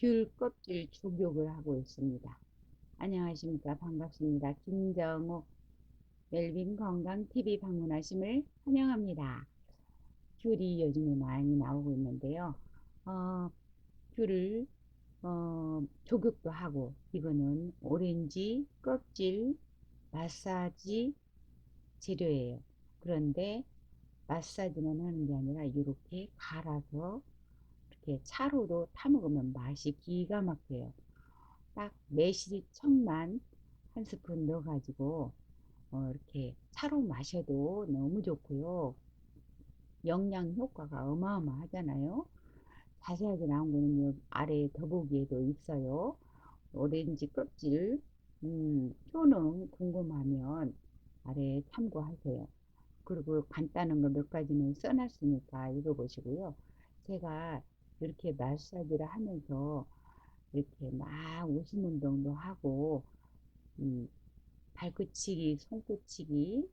귤 껍질 조격을 하고 있습니다. 안녕하십니까 반갑습니다. 김정욱 멜빈 건강TV 방문하심을 환영합니다. 귤이 요즘에 많이 나오고 있는데요. 어, 귤을 어, 조격도 하고 이거는 오렌지 껍질 마사지 재료예요. 그런데 마사지는 하는 게 아니라 이렇게 갈아서 이렇게 차로도 타먹으면 맛이 기가 막혀요. 딱 매실 청만 한 스푼 넣어가지고 어, 이렇게 차로 마셔도 너무 좋고요. 영양 효과가 어마어마하잖아요. 자세하게 나온 거는 요 아래 더보기에도 있어요. 오렌지 껍질 음, 효능 궁금하면 아래 참고하세요. 그리고 간단한 거 몇 가지는 써놨으니까 읽어보시고요. 제가 이렇게 마사지를 하면서 이렇게 막 웃음 운동도 하고 음, 발끝치기, 손끝치기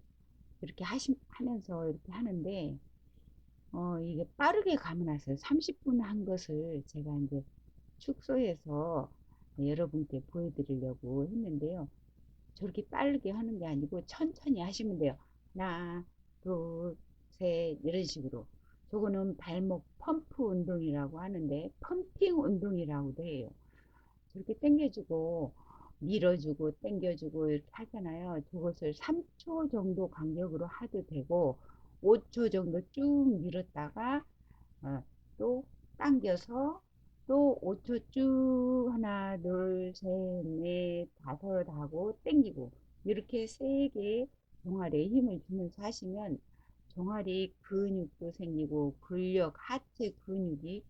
이렇게 하시, 하면서 이렇게 하는데 어, 이게 빠르게 감아놨어요. 30분 한 것을 제가 이제 축소해서 여러분께 보여드리려고 했는데요. 저렇게 빠르게 하는 게 아니고 천천히 하시면 돼요. 하나, 둘, 셋 이런 식으로. 저거는 발목 펌프 운동이라고 하는데 펌핑 운동이라고도 해요. 저렇게 당겨주고 밀어주고 당겨주고 이렇게 하잖아요. 저것을 3초 정도 간격으로 하도 되고 5초 정도 쭉 밀었다가 어, 또 당겨서 또 5초 쭉 하나 둘 셋 넷 다섯 하고 당기고 이렇게 세게 종아리에 힘을 주면서 하시면 종아리 근육도 생기고 근력 하체 근육이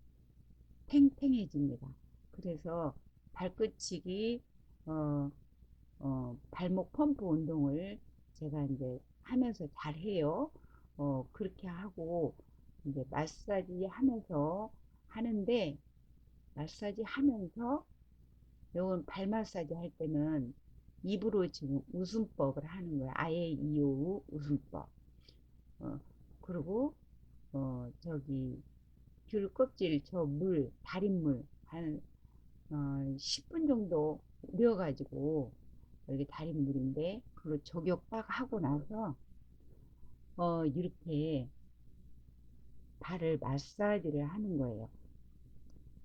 탱탱해집니다. 그래서 발끝치기 어, 어, 발목 펌프 운동을 제가 이제 하면서 잘 해요. 어, 그렇게 하고 이제 마사지 하면서 하는데 마사지 하면서 요건 발 마사지 할 때는 입으로 지금 웃음법을 하는 거예요. 아예 이오 웃음법. 어, 그리고 어, 저기 귤 껍질 저 물, 달인 물 한 어, 10분 정도 우려가지고 여기 달인 물인데 그거 조격 딱 하고 나서 어, 이렇게 발을 마사지를 하는 거예요.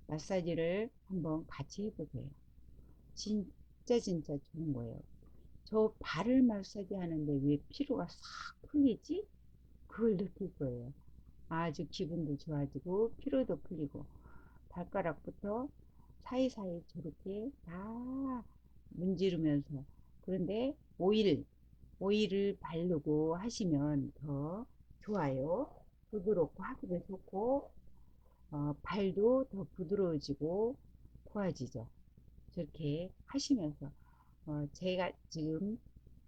마사지를 한번 같이 해보세요. 진짜 진짜 좋은 거예요. 저 발을 마사지 하는데 왜 피로가 싹 풀리지? 그걸 느낄 거예요. 아주 기분도 좋아지고 피로도 풀리고 발가락부터 사이사이 저렇게 다 문지르면서 그런데 오일 오일을 바르고 하시면 더 좋아요. 부드럽고 하기도 좋고 어, 발도 더 부드러워지고 좋아지죠. 저렇게 하시면서 어, 제가 지금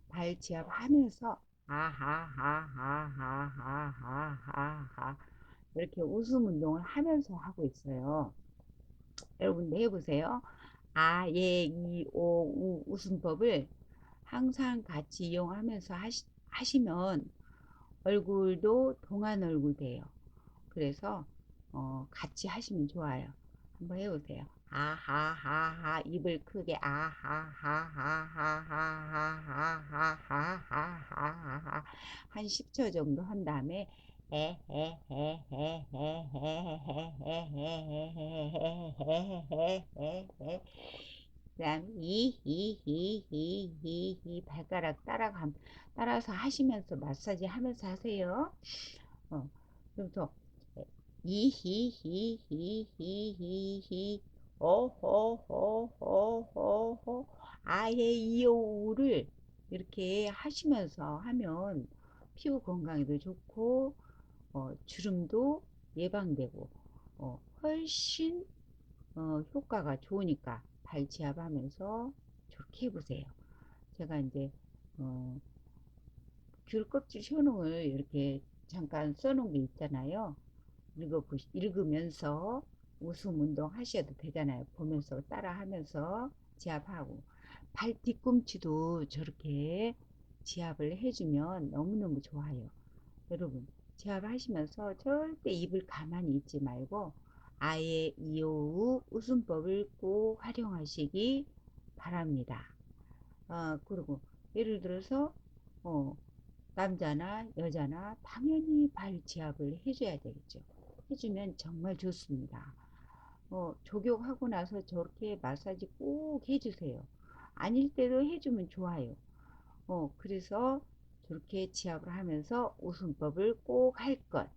발 지압 하면서 아하하하하하하하 이렇게 웃음 운동을 하면서 하고 있어요. 여러분도 해보세요. 아, 예, 이, 오, 우 웃음법을 항상 같이 이용하면서 하시, 하시면 얼굴도 동안 얼굴 돼요. 그래서 어, 같이 하시면 좋아요. 한번 해보세요. 아하하하 입을 크게 아하하하하하하하하하하하 한 10초 정도 한 다음에 그다음 이히히히히히 발가락 따라가 따라서 하시면서 마사지 하면서 하세요. 어, 그래서 이히히히히히히 어허허허허허 아예 이오우를 이렇게 하시면서 하면 피부 건강에도 좋고 어, 주름도 예방되고 어, 훨씬 어, 효과가 좋으니까 발치압 하면서 저렇게 해보세요. 제가 이제 어, 귤 껍질 효능을 이렇게 잠깐 써놓은 게 있잖아요. 읽어보시, 읽으면서 웃음 운동 하셔도 되잖아요. 보면서 따라 하면서 지압하고 발 뒤꿈치도 저렇게 지압을 해주면 너무너무 좋아요. 여러분 지압하시면서 절대 입을 가만히 있지 말고 아예 이오우 웃음법을 꼭 활용하시기 바랍니다. 어, 그리고 예를 들어서 어, 남자나 여자나 당연히 발 지압을 해줘야 되겠죠. 해주면 정말 좋습니다. 어, 족욕하고 나서 저렇게 마사지 꼭 해주세요. 아닐 때도 해주면 좋아요. 어, 그래서 저렇게 지압을 하면서 웃음법을 꼭 할 것.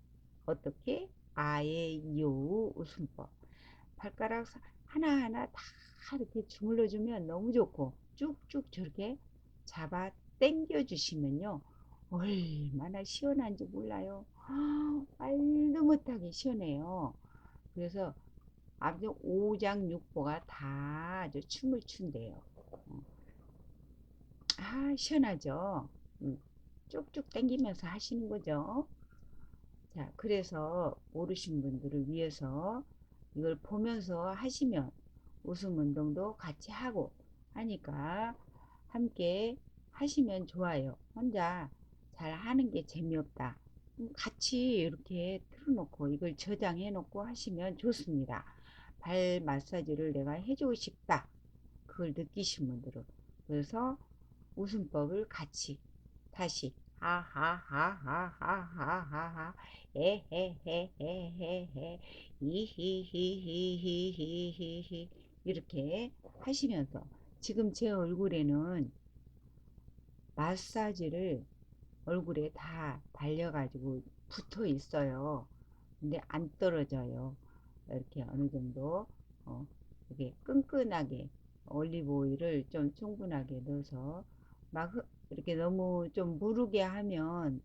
어떻게? 아예 이오 웃음법. 발가락 하나하나 다 이렇게 주물러 주면 너무 좋고 쭉쭉 저렇게 잡아 당겨 주시면요. 얼마나 시원한지 몰라요. 아, 말도 못하게 시원해요. 그래서 아주 오장육부가 다 아주 춤을 춘대요. 어. 아, 시원하죠? 음, 쭉쭉 당기면서 하시는 거죠. 자, 그래서 모르신 분들을 위해서 이걸 보면서 하시면 웃음 운동도 같이 하고 하니까 함께 하시면 좋아요. 혼자 잘 하는 게 재미없다. 음, 같이 이렇게 틀어놓고 이걸 저장해 놓고 하시면 좋습니다. 발 마사지를 내가 해주고 싶다. 그걸 느끼신 분들은. 그래서 웃음법을 같이 다시 하하하하하하하 에헤헤헤헤헤 이히히히히히히 이렇게 하시면서 지금 제 얼굴에는 마사지를 얼굴에 다 발려가지고 붙어 있어요. 근데 안 떨어져요. 이렇게 어느 정도 어, 이렇게 끈끈하게 올리브 오일을 좀 충분하게 넣어서 막 이렇게 너무 좀 무르게 하면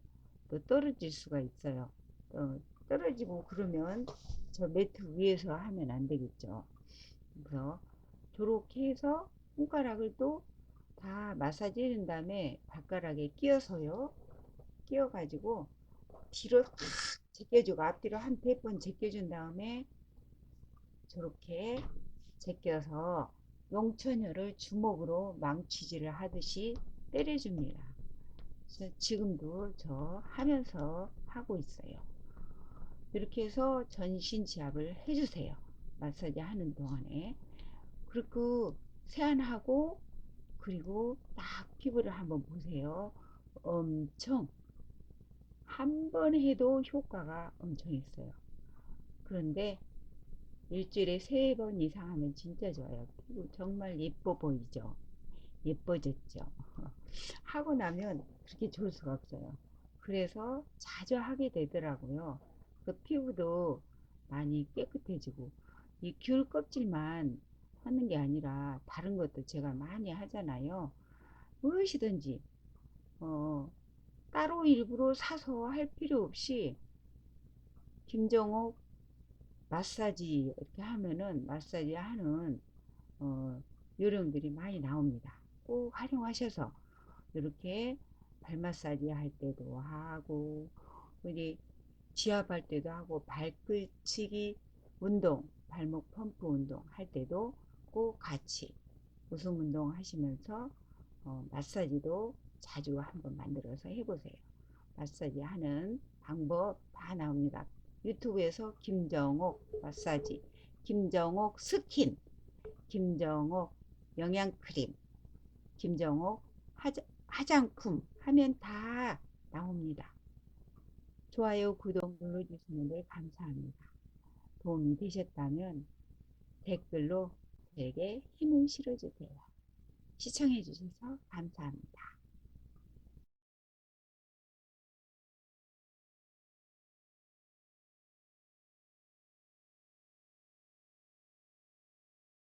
또 떨어질 수가 있어요. 어, 떨어지고 그러면 저 매트 위에서 하면 안 되겠죠. 그래서 저렇게 해서 손가락을 또 다 마사지 해준 다음에 발가락에 끼워서요. 끼워가지고 뒤로 확 제껴주고 앞뒤로 한 100번 제껴준 다음에 저렇게 제껴서 용천혈을 주먹으로 망치질을 하듯이 때려줍니다. 지금도 저 하면서 하고 있어요. 이렇게 해서 전신 지압을 해주세요. 마사지 하는 동안에. 그리고 세안하고 그리고 딱 피부를 한번 보세요. 엄청 한 번 해도 효과가 엄청 있어요. 그런데 일주일에 세 번 이상 하면 진짜 좋아요. 피부 정말 예뻐 보이죠? 예뻐졌죠? 하고 나면 그렇게 좋을 수가 없어요. 그래서 자주 하게 되더라고요. 그 피부도 많이 깨끗해지고 이 귤 껍질만 하는 게 아니라 다른 것도 제가 많이 하잖아요. 무엇이든지 어, 따로 일부러 사서 할 필요 없이 김정옥 마사지 이렇게 하면은 마사지 하는 어, 요령들이 많이 나옵니다. 꼭 활용하셔서 이렇게 발 마사지 할 때도 하고 우리 지압할 때도 하고 발끝치기 운동 발목 펌프 운동 할 때도 꼭 같이 웃음 운동 하시면서 어, 마사지도 자주 한번 만들어서 해보세요. 마사지 하는 방법 다 나옵니다. 유튜브에서 김정옥 마사지, 김정옥 스킨, 김정옥 영양크림, 김정옥 화장, 화장품 하면 다 나옵니다. 좋아요, 구독 눌러주시는 데 감사합니다. 도움이 되셨다면 댓글로 저에게 힘을 실어주세요. 시청해주셔서 감사합니다.